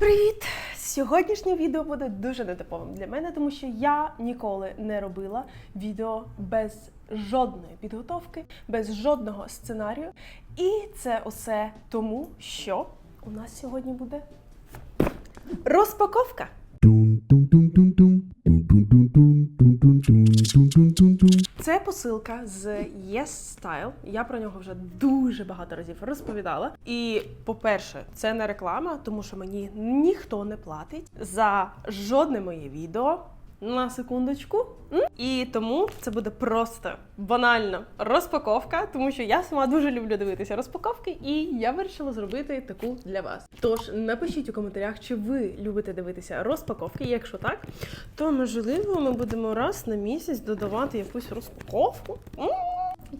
Привіт! Сьогоднішнє відео буде дуже нетиповим для мене, тому що я ніколи не робила відео без жодної підготовки, без жодного сценарію. І це усе тому, що у нас сьогодні буде розпаковка. Це посилка з Yes Style. Я про нього вже дуже багато разів розповідала. І, по-перше, це не реклама, тому що мені ніхто не платить за жодне моє відео. На секундочку. І тому це буде просто банальна розпаковка, тому що я сама дуже люблю дивитися розпаковки, і я вирішила зробити таку для вас. Тож напишіть у коментарях, чи ви любите дивитися розпаковки. Якщо так, то можливо ми будемо раз на місяць додавати якусь розпаковку.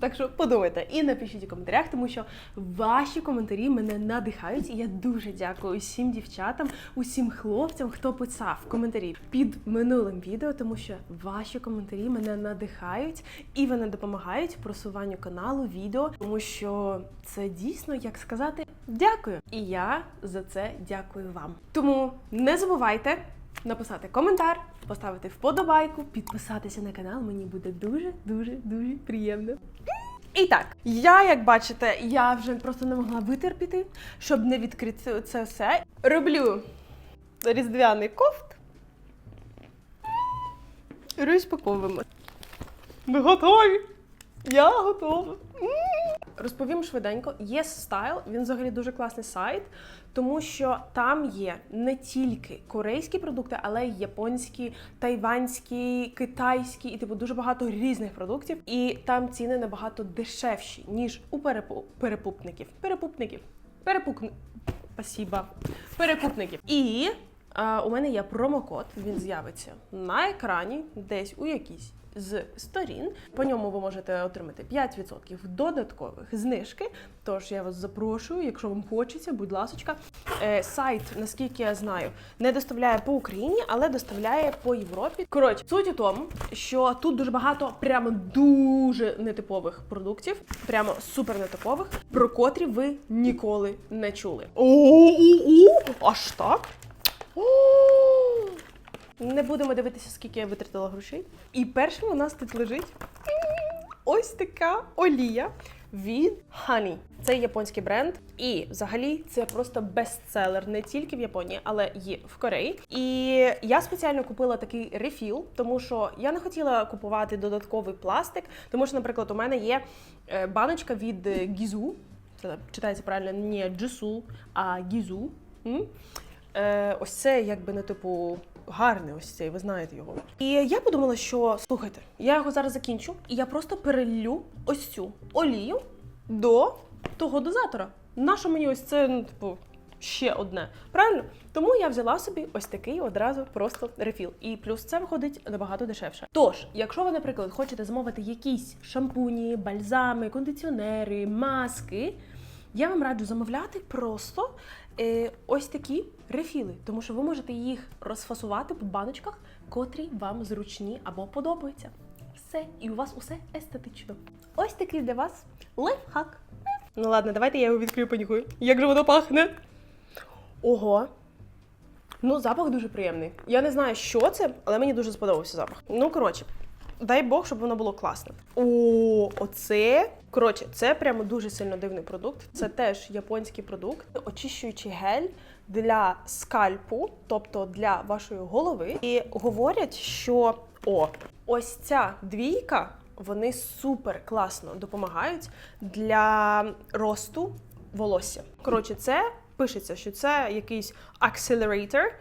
Так що подумайте і напишіть у коментарях, тому що ваші коментарі мене надихають. І я дуже дякую усім дівчатам, усім хлопцям, хто писав коментарі під минулим відео, тому що ваші коментарі мене надихають і вони допомагають просуванню каналу, відео, тому що це дійсно, як сказати, дякую. І я за це дякую вам. Тому не забувайте написати коментар, поставити вподобайку, підписатися на канал. Мені буде дуже, дуже, дуже приємно. І так, я, як бачите, я вже просто не могла витерпіти, щоб не відкрити це все. Роблю різдвяний кофт. Розпаковуємо. Ми готові! Я готова. Розповім швиденько. Yes Style, він взагалі дуже класний сайт, тому що там є не тільки корейські продукти, але й японські, тайванські, китайські і типу дуже багато різних продуктів. І там ціни набагато дешевші, ніж у перепу... перепупників. Перепупників. Перепукн... Спасіба. Перекупників. І а, у мене є промокод, він з'явиться на екрані, десь у якійсь з сторін. По ньому ви можете отримати 5% додаткових знижки. Тож я вас запрошую, якщо вам хочеться, будь ласочка. Е, сайт, наскільки я знаю, не доставляє по Україні, але доставляє по Європі. Коротше, суть у тому, що тут дуже багато прямо дуже нетипових продуктів, прямо супер нетипових, про котрі ви ніколи не чули. О-о-о! Аж так? О! Не будемо дивитися, скільки я витратила грошей. І першим у нас тут лежить ось така олія від Honey. Це японський бренд, і взагалі це просто бестселер не тільки в Японії, але й в Кореї. І я спеціально купила такий рефіл, тому що я не хотіла купувати додатковий пластик, тому що, наприклад, у мене є е, баночка від е, Гізу. Це читається правильно не Джису, а Гізу. Е, ось це якби не типу гарний ось цей, ви знаєте його. І я подумала, що слухайте, я його зараз закінчу, і я просто перелью ось цю олію до того дозатора. Нащо мені ось це, ну, типу, ще одне? Правильно? Тому я взяла собі ось такий одразу просто рефіл. І плюс це виходить набагато дешевше. Тож, якщо ви, наприклад, хочете замовити якісь шампуні, бальзами, кондиціонери, маски. Я вам раджу замовляти просто е, ось такі рефіли, тому що ви можете їх розфасувати по баночках, котрі вам зручні або подобаються. Все, і у вас усе естетично. Ось такий для вас лайфхак. Ну ладно, давайте я його відкрию понюхаю. Як же воно пахне? Ого. Ну, запах дуже приємний. Я не знаю, що це, але мені дуже сподобався запах. Ну, коротше, дай Бог, щоб воно було класне. О, оце. Коротше, це прямо дуже сильно дивний продукт. Це теж японський продукт, очищуючий гель для скальпу, тобто для вашої голови. І говорять, що о, ось ця двійка. Вони супер класно допомагають для росту волосся. Коротше, це пишеться, що це якийсь акселератор, Е,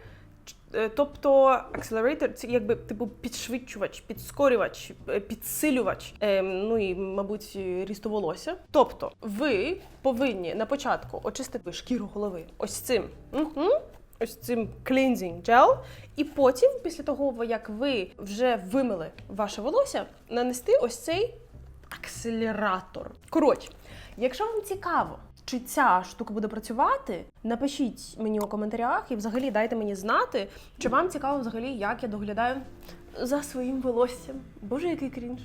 Тобто акселератор це якби типу підшвидшувач, підскорювач, е, підсилювач, е, ну і, мабуть, рісту волосся. Тобто, ви повинні на початку очистити шкіру голови ось цим. Угу. Ось цим cleansing gel, і потім, після того, як ви вже вимили ваше волосся, нанести ось цей акселератор. Коротше, якщо вам цікаво, чи ця штука буде працювати, напишіть мені у коментарях і взагалі дайте мені знати, чи вам цікаво взагалі, як я доглядаю за своїм волоссям. Боже, який крінж.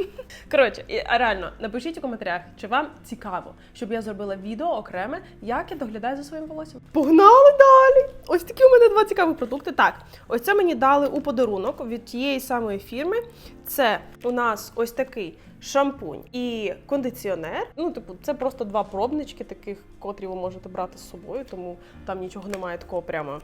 Коротше, реально, напишіть у коментарях, чи вам цікаво, щоб я зробила відео окреме, як я доглядаю за своїм волоссям. Погнали далі! Ось такі у мене два цікаві продукти. Так, ось це мені дали у подарунок від тієї самої фірми. Це у нас ось такий шампунь і кондиціонер. Ну, типу, це просто два пробнички, таких, котрі ви можете брати з собою, тому там нічого немає такого прямо.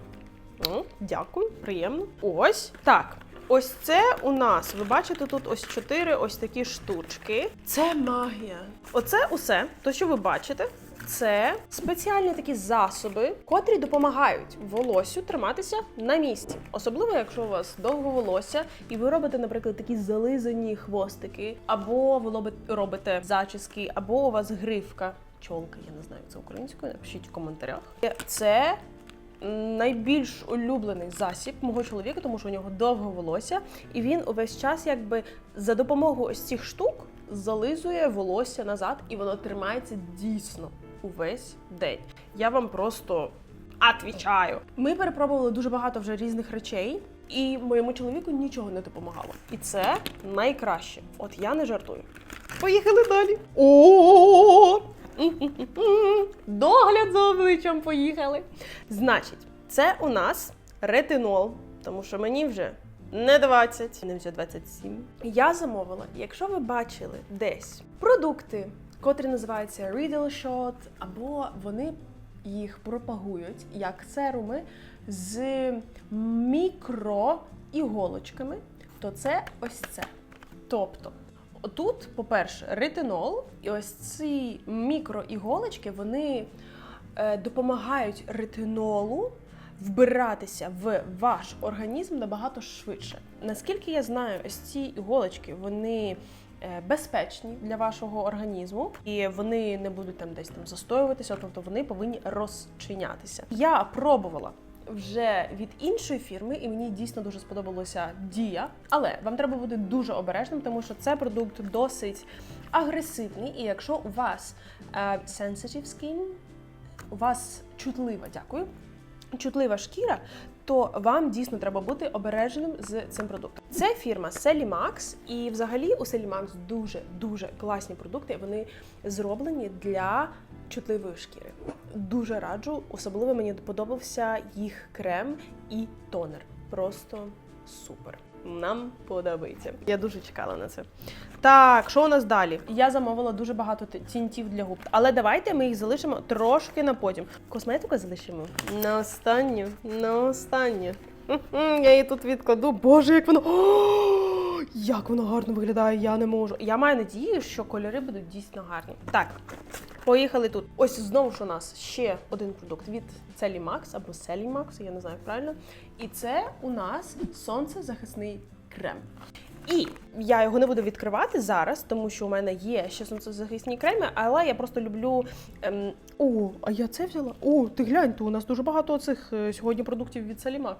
О, дякую, приємно. Ось так. Ось це у нас, ви бачите, тут ось чотири ось такі штучки. Це магія. Оце усе, то, що ви бачите, це спеціальні такі засоби, котрі допомагають волосю триматися на місці. Особливо, якщо у вас довго волосся, і ви робите, наприклад, такі зализані хвостики, або ви робите зачіски, або у вас гривка. Чолка, я не знаю, це українською. Напишіть в коментарях. Це найбільш улюблений засіб мого чоловіка, тому що у нього довго волосся, і він увесь час, якби за допомогою ось цих штук, зализує волосся назад, і воно тримається дійсно увесь день. Я вам просто отвічаю. Ми перепробували дуже багато вже різних речей, і моєму чоловіку нічого не допомагало. І це найкраще. От я не жартую. Поїхали далі. О! Догляд за обличчям поїхали. Значить, це у нас ретинол, тому що мені вже не 20, мені вже 27. Я замовила, якщо ви бачили десь продукти, котрі називаються Riddle Shot, або вони їх пропагують як серуми з мікроіголочками, то це ось це. Тобто, Тут, по-перше, ретинол, і ось ці мікроіголочки вони е, допомагають ретинолу вбиратися в ваш організм набагато швидше. Наскільки я знаю, ось ці іголочки вони безпечні для вашого організму, і вони не будуть там десь там застоюватися, тобто вони повинні розчинятися. Я пробувала вже від іншої фірми, і мені дійсно дуже сподобалося дія. Але вам треба бути дуже обережним, тому що це продукт досить агресивний. І якщо у вас е, sensitive skin, у вас чутлива, дякую, чутлива шкіра, то вам дійсно треба бути обережним з цим продуктом. Це фірма Celimax, і взагалі у Celimax дуже дуже класні продукти. Вони зроблені для чутливої шкіри. Дуже раджу, особливо мені подобався їх крем і тонер. Просто супер. Нам подобається. Я дуже чекала на це. Так, що у нас далі? Я замовила дуже багато тінтів для губ, але давайте ми їх залишимо трошки на потім. Косметику залишимо на останню, на останнє. Я її тут відкладу. Боже, як воно. О, як воно гарно виглядає, я не можу. Я маю надію, що кольори будуть дійсно гарні. Так, поїхали тут. Ось знову ж у нас ще один продукт від Celimax або Celimax, я не знаю як правильно. І це у нас сонцезахисний крем. І я його не буду відкривати зараз, тому що у мене є ще сонцезахисні креми, але я просто люблю. Ем... О, а я це взяла? О, ти глянь, то у нас дуже багато цих е, сьогодні продуктів від Celimax.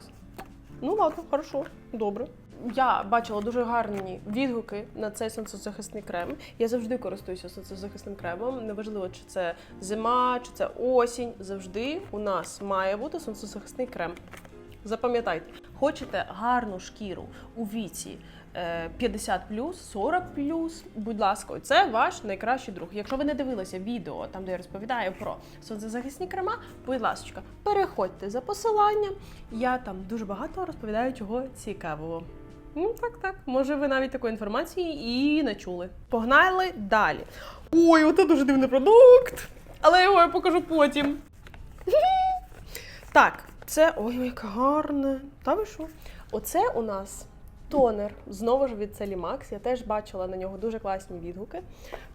Ну ладно, хорошо, добре. Я бачила дуже гарні відгуки на цей сонцезахисний крем. Я завжди користуюся сонцезахисним кремом. Неважливо, чи це зима, чи це осінь. Завжди у нас має бути сонцезахисний крем. Запам'ятайте, хочете гарну шкіру у віці е, 50 40 будь ласка, це ваш найкращий друг. Якщо ви не дивилися відео, там де я розповідаю про сонцезахисні крема, будь ласка, переходьте за посиланням. Я там дуже багато розповідаю чого цікавого. Ну, так, так. Може, ви навіть такої інформації і не чули. Погнали далі. Ой, оце дуже дивний продукт. Але його я покажу потім. Так, це. Ой, як гарне. Та ви що? Оце у нас тонер знову ж від Celimax. Я теж бачила на нього дуже класні відгуки.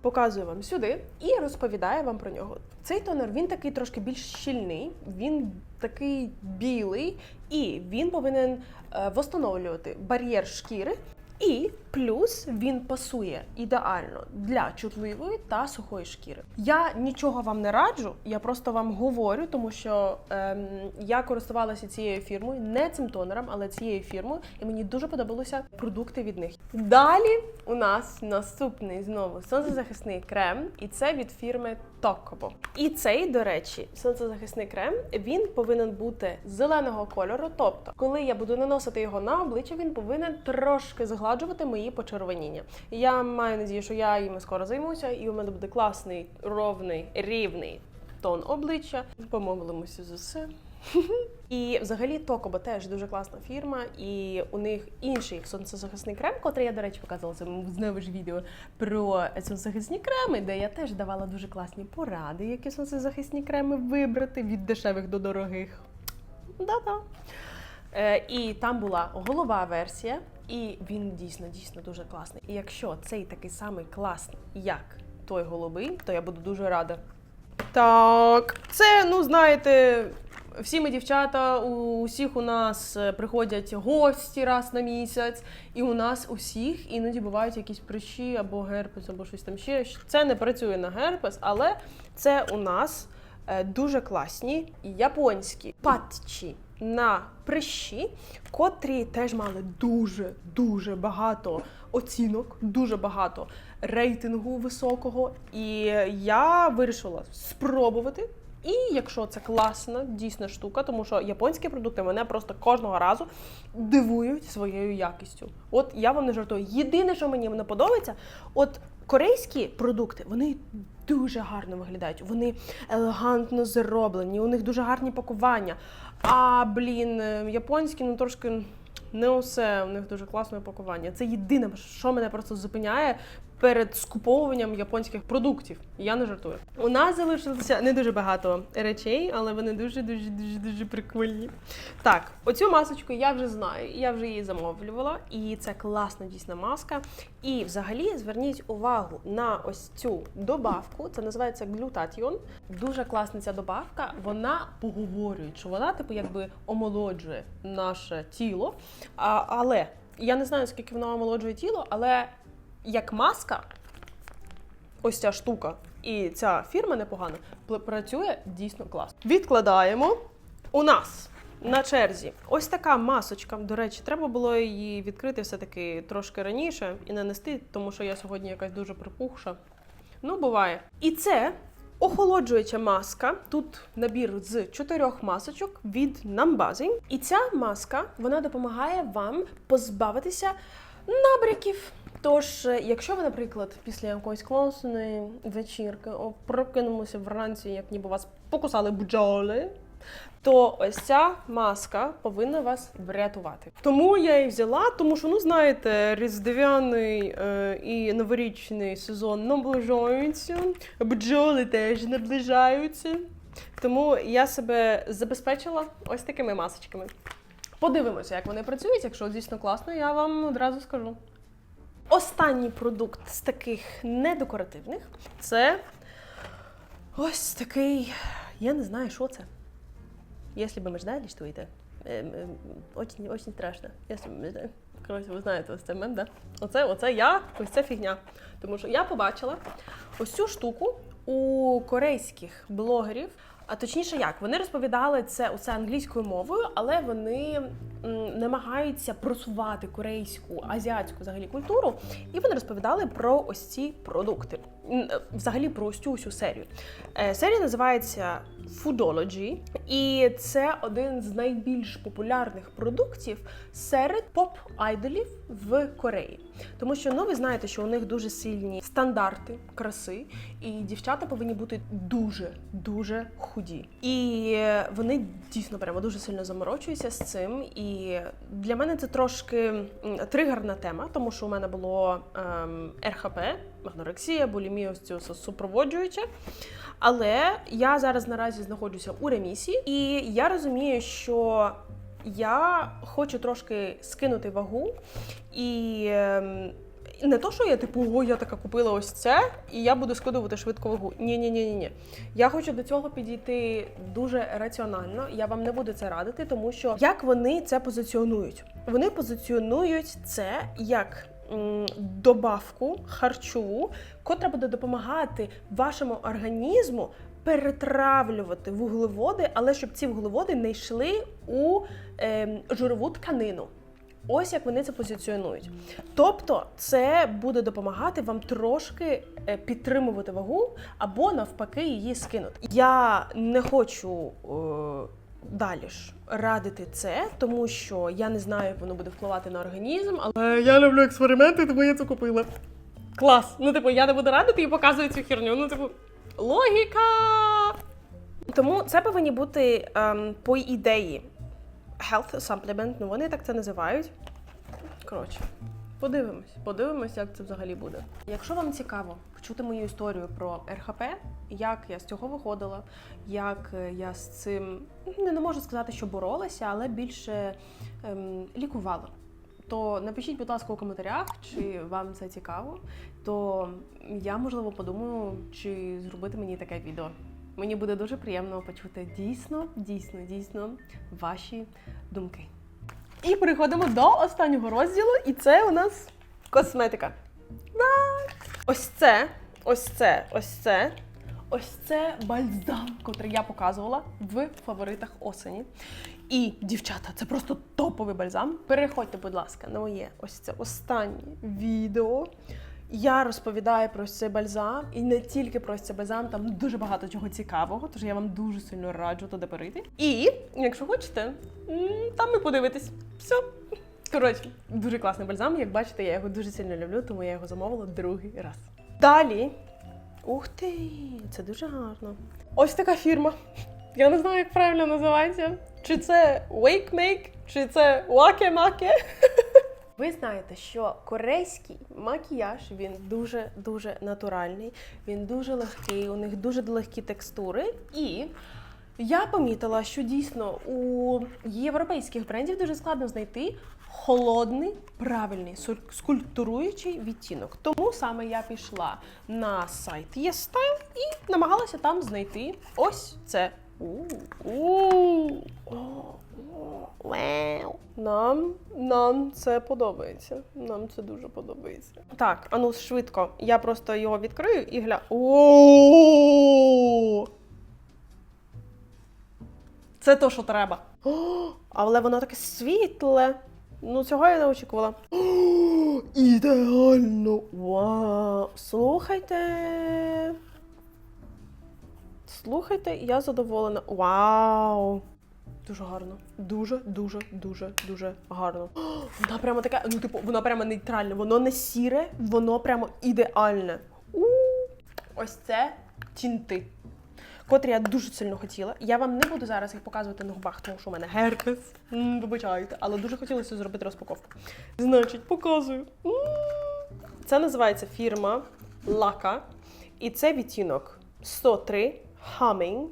Показую вам сюди і розповідаю вам про нього. Цей тонер він такий трошки більш щільний, він такий білий, і він повинен е, восстановлювати бар'єр шкіри. І плюс він пасує ідеально для чутливої та сухої шкіри. Я нічого вам не раджу, я просто вам говорю, тому що ем, я користувалася цією фірмою, не цим тонером, але цією фірмою, і мені дуже подобалися продукти від них. Далі у нас наступний знову сонцезахисний крем, і це від фірми Tokobo. І цей, до речі, сонцезахисний крем він повинен бути зеленого кольору. Тобто, коли я буду наносити його на обличчя, він повинен трошки згладжувати мої почервоніння. Я маю надію, що я їм скоро займуся, і у мене буде класний, ровний, рівний тон обличчя. Помовилимося за все. І взагалі Токобо теж дуже класна фірма, і у них інший сонцезахисний крем, котрий я, до речі, показувала це знову ж відео про сонцезахисні креми, де я теж давала дуже класні поради, які сонцезахисні креми вибрати від дешевих до дорогих. Да-да. Е, і там була голова версія, і він дійсно дійсно дуже класний. І якщо цей такий самий класний, як той голубий, то я буду дуже рада. Так, це, ну знаєте, всі ми дівчата, у усіх у нас е, приходять гості раз на місяць, і у нас усіх іноді бувають якісь прищі або герпес, або щось там ще. Це не працює на герпес, але це у нас е, дуже класні японські патчі на прищі, котрі теж мали дуже дуже багато оцінок, дуже багато рейтингу високого. І я вирішила спробувати. І якщо це класна дійсна штука, тому що японські продукти мене просто кожного разу дивують своєю якістю. От я вам не жартую. Єдине, що мені не подобається, от корейські продукти вони дуже гарно виглядають. Вони елегантно зроблені, у них дуже гарні пакування. А блін, японські ну трошки не усе. У них дуже класне пакування. Це єдине, що мене просто зупиняє перед скуповуванням японських продуктів. Я не жартую. У нас залишилося не дуже багато речей, але вони дуже дуже дуже дуже прикольні. Так, оцю масочку я вже знаю, я вже її замовлювала, і це класна дійсна маска. І взагалі зверніть увагу на ось цю добавку. Це називається глютатіон. Дуже класна ця добавка. Вона поговорює, що вона, типу, якби омолоджує наше тіло. А, але я не знаю, скільки вона омолоджує тіло, але як маска, ось ця штука, і ця фірма непогана, працює дійсно класно. Відкладаємо. У нас на черзі ось така масочка. До речі, треба було її відкрити все-таки трошки раніше і нанести, тому що я сьогодні якась дуже припухша. Ну, буває. І це охолоджуюча маска. Тут набір з чотирьох масочок від Nambazi. І ця маска вона допомагає вам позбавитися набряків. Тож, е, якщо ви, наприклад, після якоїсь класної вечірки прокинулися вранці, як ніби вас покусали бджоли, то ось ця маска повинна вас врятувати. Тому я її взяла, тому що, ну знаєте, різдвяний е, і новорічний сезон наближаються, бджоли теж наближаються. Тому я себе забезпечила ось такими масочками. Подивимося, як вони працюють. Якщо дійсно класно, я вам одразу скажу. Останній продукт з таких недекоративних це ось такий. Я не знаю, що це. Если бы мы ждали, что это эм, эм, очень, очень страшно. Если бы мы ждали. Коротше, ви знаєте, ось цей мем, да? Оце, оце я, ось це фігня. Тому що я побачила ось цю штуку у корейських блогерів. А точніше, як вони розповідали це усе англійською мовою, але вони намагаються просувати корейську, азіатську взагалі культуру, і вони розповідали про ось ці продукти. Е, Взагалі про ось цю усю серію. Е, Серія називається Foodology, і це один з найбільш популярних продуктів серед поп-айдолів в Кореї. Тому що ну ви знаєте, що у них дуже сильні стандарти краси, і дівчата повинні бути дуже дуже худі. І вони дійсно прямо дуже сильно заморочуються з цим. І для мене це трошки тригерна тема, тому що у мене було ем, РХП, анорексія, булімія, ось цю супроводжуюче. Але я зараз наразі знаходжуся у ремісії, і я розумію, що я хочу трошки скинути вагу і. ем, Не то, що я типу, о, я така купила ось це, і я буду скидувати швидко вагу. Ні, ні, ні, ні, ні. Я хочу до цього підійти дуже раціонально. Я вам не буду це радити, тому що як вони це позиціонують? Вони позиціонують це як м, добавку харчову, котра буде допомагати вашому організму перетравлювати вуглеводи, але щоб ці вуглеводи не йшли у ем, жирову тканину. Ось як вони це позиціонують. Тобто, це буде допомагати вам трошки е, підтримувати вагу або навпаки її скинути. Я не хочу е, далі ж радити це, тому що я не знаю, як воно буде впливати на організм, але я люблю експерименти, тому я це купила. Клас! Ну, типу, я не буду радити і показую цю херню. Ну, типу, логіка. Тому це повинні бути ем, по ідеї health supplement, ну вони так це називають. Коротше, подивимось, подивимось, як це взагалі буде. Якщо вам цікаво почути мою історію про РХП, як я з цього виходила, як е, я з цим ну, не можу сказати, що боролася, але більше ем, лікувала. То напишіть, будь ласка, у коментарях, чи вам це цікаво. То я можливо подумаю, чи зробити мені таке відео. Мені буде дуже приємно почути дійсно, дійсно, дійсно ваші думки. І переходимо до останнього розділу, і це у нас косметика. Так. Ось це, ось це, ось це. Ось це бальзам, котрий я показувала в фаворитах осені. І, дівчата, це просто топовий бальзам. Переходьте, будь ласка, на моє ось це останнє відео. Я розповідаю про цей бальзам і не тільки про цей бальзам, там дуже багато чого цікавого, тож я вам дуже сильно раджу туди перейти. І, якщо хочете, там і подивитись. Все. Коротше, дуже класний бальзам. Як бачите, я його дуже сильно люблю, тому я його замовила другий раз. Далі. Ух ти, це дуже гарно. Ось така фірма. Я не знаю, як правильно називається. Чи це Wake Make, чи це Make. Ви знаєте, що корейський макіяж він дуже дуже натуральний, він дуже легкий, у них дуже легкі текстури. І я помітила, що дійсно у європейських брендів дуже складно знайти холодний, правильний скульптуруючий відтінок. Тому саме я пішла на сайт YesStyle і намагалася там знайти ось це. Нам, нам це подобається. Нам це дуже подобається. Так, а ну швидко. Я просто його відкрию і гля. О! Це то, що треба. Але воно таке світле. Ну, цього я не очікувала. Ідеально! Вау! Слухайте. Слухайте, я задоволена. Вау! Дуже гарно. Дуже, дуже, дуже, дуже гарно. О, Вона прямо така, ну, типу, вона прямо нейтральне, воно не сіре, воно прямо ідеальне. У, Ось це тінти. Котрі я дуже сильно хотіла. Я вам не буду зараз їх показувати на губах, тому що у мене герпес. М, Вибачайте, але дуже хотілося зробити розпаковку. Значить, показую. Це називається фірма Лака. І це відтінок 103 Humming.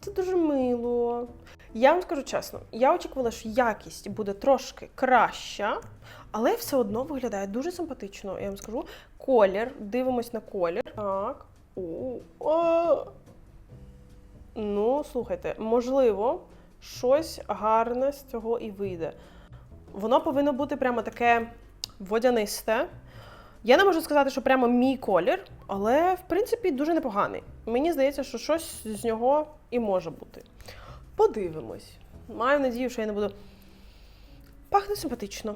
Це дуже мило. Я вам скажу чесно, я очікувала, що якість буде трошки краща, але все одно виглядає дуже симпатично. Я вам скажу. Колір, дивимось на колір. Так. О, а. Ну, слухайте, можливо, щось гарне з цього і вийде. Воно повинно бути прямо таке водянисте. Я не можу сказати, що прямо мій колір, але в принципі дуже непоганий. Мені здається, що щось з нього і може бути. Подивимось. Маю надію, що я не буду. Пахне симпатично.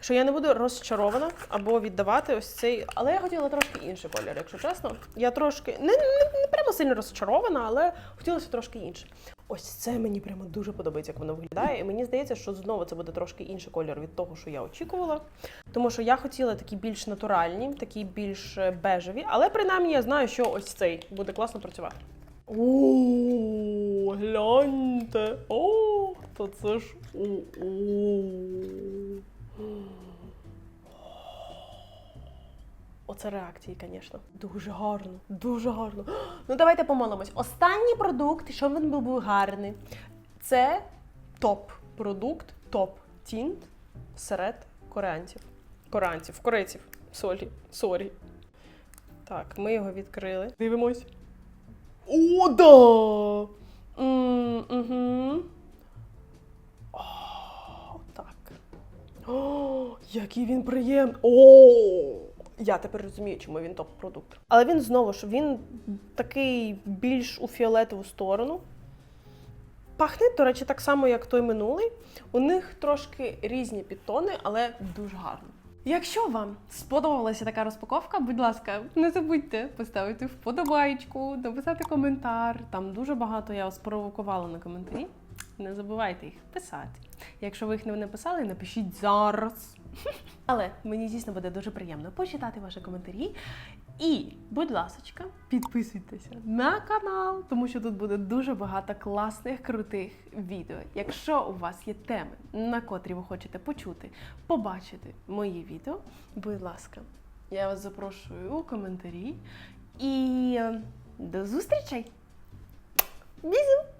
Що я не буду розчарована або віддавати ось цей. Але я хотіла трошки інший колір, якщо чесно. Я трошки не, не, не прямо сильно розчарована, але хотілося трошки інше. Ось це мені прямо дуже подобається, як воно виглядає. І мені здається, що знову це буде трошки інший колір від того, що я очікувала. Тому що я хотіла такі більш натуральні, такі більш е, бежеві, але принаймні я знаю, що ось цей буде класно працювати. О, гляньте. О, то це ж. Оце реакції, звісно. Дуже гарно, дуже гарно. Ну давайте помолимось. Останній продукт, щоб він був гарний, це топ-продукт, топ-тінт серед кореанців. Кореанців, корейців. Солі. Сорі. Так, ми його відкрили. Дивимось. О, да! М, Угу. О, так. О, який він приємний. О! Я тепер розумію, чому він топ-продукт. Але він знову ж він такий більш у фіолетову сторону. Пахне, до речі, так само, як той минулий. У них трошки різні підтони, але дуже гарно. Якщо вам сподобалася така розпаковка, будь ласка, не забудьте поставити вподобайку, написати коментар. Там дуже багато я вас провокувала на коментарі. Не забувайте їх писати. Якщо ви їх не написали, напишіть зараз. Але мені дійсно буде дуже приємно почитати ваші коментарі І, будь ласочка, підписуйтеся на канал, тому що тут буде дуже багато класних, крутих відео. Якщо у вас є теми, на котрі ви хочете почути, побачити мої відео, будь ласка, я вас запрошую у коментарі. І е, до зустрічей! Бізю!